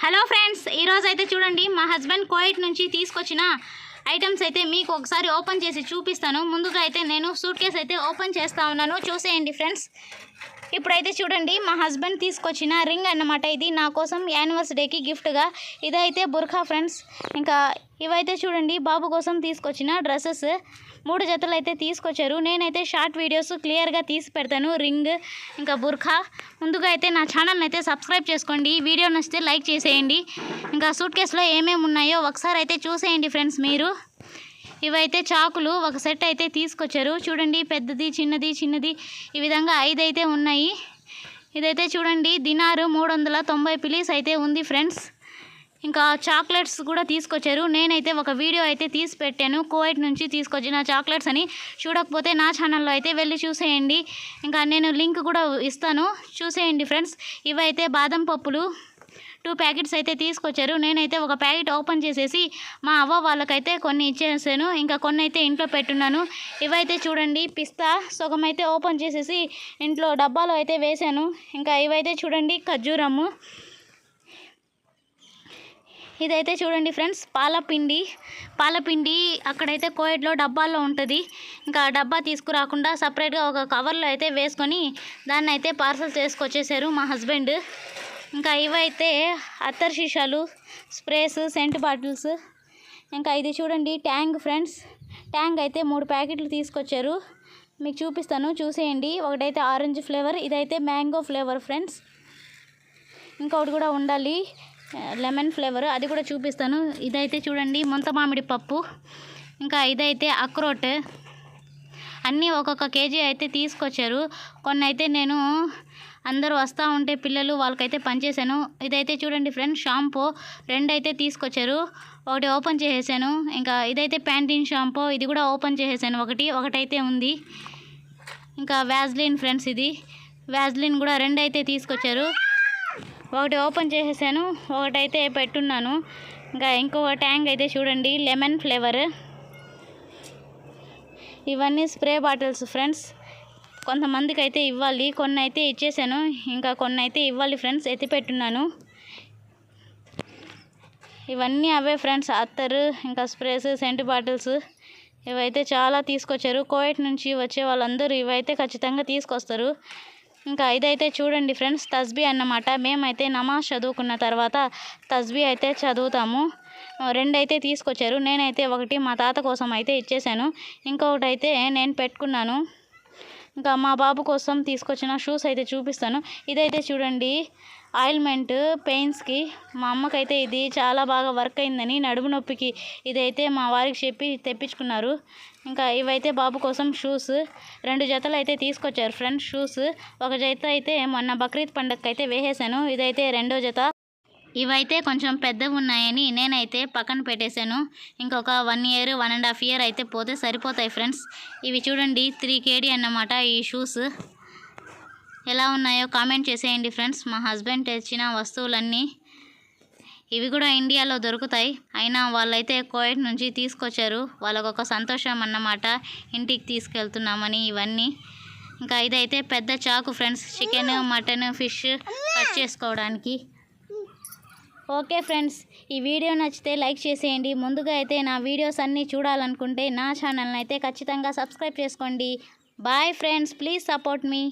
Hello friends ఈరోజు అయితే చూడండి మా హస్బెండ్ కోయిట్ నుంచి తీసుకొచ్చిన ఐటమ్స్ అయితే మీకు ఒకసారి ఓపెన్ చేసి చూపిస్తాను. ముందుగా అయితే నేను సూట్ కేస్ అయితే ఓపెన్ చేస్తా ఉన్నాను. చూసేయండి ఫ్రెండ్స్. ఇప్పుడైతే చూడండి మా హస్బెండ్ తీసుకొచ్చిన రింగ్ అన్నమాట ఇది. నా కోసం యానివర్సరీకి గిఫ్ట్గా. ఇదైతే బుర్ఖా ఫ్రెండ్స్. ఇంకా ఇవైతే చూడండి బాబు కోసం తీసుకొచ్చిన డ్రెస్సెస్. మూడు జతలు అయితే తీసుకొచ్చారు. నేనైతే షార్ట్ వీడియోస్ క్లియర్గా తీసి పెడతాను. రింగ్ ఇంకా బుర్ఖా. ముందుగా అయితే నా ఛానల్ని అయితే సబ్స్క్రైబ్ చేసుకోండి. వీడియో నచ్చితే లైక్ చేసేయండి. ఇంకా సూట్ కేసులో ఏమేమి ఉన్నాయో ఒకసారి అయితే చూసేయండి ఫ్రెండ్స్ మీరు. ఇవైతే చాకులు ఒక సెట్ అయితే తీసుకొచ్చారు. చూడండి పెద్దది చిన్నది చిన్నది. ఈ విధంగా ఐదు అయితే ఉన్నాయి. ఇదైతే చూడండి దినారు మూడు వందల తొంభై పిలీస్ అయితే ఉంది ఫ్రెండ్స్. ఇంకా చాక్లెట్స్ కూడా తీసుకొచ్చారు. నేనైతే ఒక వీడియో అయితే తీసి పెట్టాను. కోవైట్ నుంచి తీసుకొచ్చిన చాక్లెట్స్ అని. చూడకపోతే నా ఛానల్లో అయితే వెళ్ళి చూసేయండి. ఇంకా నేను లింక్ కూడా ఇస్తాను. చూసేయండి ఫ్రెండ్స్. ఇవైతే బాదం పప్పులు టూ ప్యాకెట్స్ అయితే తీసుకొచ్చారు. నేనైతే ఒక ప్యాకెట్ ఓపెన్ చేసేసి మా అవ్వ వాళ్ళకైతే కొన్ని ఇచ్చేసాను. ఇంకా కొన్ని అయితే ఇంట్లో పెట్టున్నాను. ఇవైతే చూడండి పిస్తా సగం అయితే ఓపెన్ చేసేసి ఇంట్లో డబ్బాలో అయితే వేసాను. ఇంకా ఇవైతే చూడండి ఖర్జూరము. ఇదైతే చూడండి ఫ్రెండ్స్ పాలపిండి. పాలపిండి అక్కడైతే కోయట్లో డబ్బాల్లో ఉంటుంది. ఇంకా డబ్బా తీసుకురాకుండా సపరేట్గా ఒక కవర్లో అయితే వేసుకొని దాన్ని అయితే పార్సల్ చేసుకొచ్చేసారు మా హస్బెండ్. ఇంకా ఇవైతే అత్తర్ సీసాలు స్ప్రేస్ సెంట్ బాటిల్స్. ఇంకా ఇది చూడండి ట్యాంక్ ఫ్రెండ్స్. ట్యాంక్ అయితే మూడు ప్యాకెట్లు తీసుకొచ్చారు. మీకు చూపిస్తాను చూసేయండి. ఒకటైతే ఆరెంజ్ ఫ్లేవర్ ఇదైతే మ్యాంగో ఫ్లేవర్ ఫ్రెండ్స్. ఇంకొకటి కూడా ఉండాలి లెమన్ ఫ్లేవర్. అది కూడా చూపిస్తాను. ఇదైతే చూడండి ముంత మామిడి పప్పు. ఇంకా ఇదైతే అక్రోట్. అన్నీ ఒక్కొక్క కేజీ అయితే తీసుకొచ్చారు. కొన్ని అయితే నేను అందరూ వస్తూ ఉంటే పిల్లలు వాళ్ళకైతే పనిచేశాను ఇదైతే చూడండి ఫ్రెండ్స్ షాంపూ రెండు అయితే తీసుకొచ్చారు. ఒకటి ఓపెన్ చేసేసాను. ఇంకా ఇదైతే ప్యాంటీన్ షాంపూ ఇది కూడా ఓపెన్ చేసేసాను. ఒకటి ఒకటైతే ఉంది. ఇంకా వ్యాజ్లిన్ ఫ్రెండ్స్ ఇది. వ్యాజ్లిన్ కూడా రెండు అయితే తీసుకొచ్చారు. ఒకటి ఓపెన్ చేసేసాను. ఒకటైతే పెట్టున్నాను. ఇంకా ఇంకొక ట్యాంక్ అయితే చూడండి లెమన్ ఫ్లేవర్. ఇవన్నీ స్ప్రే బాటిల్స్ ఫ్రెండ్స్. కొంతమందికి అయితే ఇవ్వాలి కొన్ని అయితే ఇచ్చేసాను. ఇంకా కొన్ని అయితే ఇవ్వాలి ఫ్రెండ్స్ ఎత్తి పెట్టున్నాను. ఇవన్నీ అవే ఫ్రెండ్స్ అత్తరు ఇంకా స్ప్రేస్ సెంట్ బాటిల్స్. ఇవైతే చాలా తీసుకొచ్చారు. కోయట్ నుంచి వచ్చే వాళ్ళందరూ ఇవైతే ఖచ్చితంగా తీసుకొస్తారు. ఇంకా ఇదైతే చూడండి ఫ్రెండ్స్ తస్బీ అన్నమాట. మేమైతే నమాజ్ చదువుకున్న తర్వాత తస్బీ అయితే చదువుతాము. రెండు అయితే తీసుకొచ్చారు. నేనైతే ఒకటి మా తాత కోసం అయితే ఇచ్చేసాను. ఇంకొకటి అయితే నేను పెట్టుకున్నాను. ఇంకా మా బాబు కోసం తీసుకొచ్చిన షూస్ అయితే చూపిస్తాను. ఇదైతే చూడండి ఆయిల్మెంట్ పెయిన్స్కి మా అమ్మకైతే ఇది చాలా బాగా వర్క్ అయిందని నడుము నొప్పికి ఇదైతే మా వారికి చెప్పి తెప్పించుకున్నారు. ఇంకా ఇవైతే బాబు కోసం షూస్ రెండు జతలు అయితే తీసుకొచ్చారు ఫ్రెండ్స్ షూస్ ఒక జత అయితే మొన్న బక్రీద్ పండగకి అయితే వేసేసాను. ఇదైతే రెండో జత. ఇవైతే కొంచెం పెద్దవి ఉన్నాయని నేనైతే పక్కన పెట్టేశాను. ఇంకొక one year one and half year అయితే పోతే సరిపోతాయి ఫ్రెండ్స్. ఇవి చూడండి త్రీ కేడీ అన్నమాట ఈ షూస్. ఎలా ఉన్నాయో కామెంట్ చేసేయండి ఫ్రెండ్స్. మా హస్బెండ్ తెచ్చిన వస్తువులన్నీ ఇవి కూడా ఇండియాలో దొరుకుతాయి. అయినా వాళ్ళైతే కోయట్ నుంచి తీసుకొచ్చారు. వాళ్ళకొక సంతోషం అన్నమాట. ఇంటికి తీసుకెళ్తున్నామని ఇవన్నీ. ఇంకా ఇదైతే పెద్ద చాకు friends. Chicken mutton fish cut చేసుకోవడానికి. ఓకే ఫ్రెండ్స్ ఈ వీడియో నచ్చితే లైక్ చేసేయండి. ముందుగా అయితే నా వీడియోస్ అన్నీ చూడాలనుకుంటే నా ఛానల్ని అయితే ఖచ్చితంగా సబ్స్క్రైబ్ చేసుకోండి. Bye friends please support me.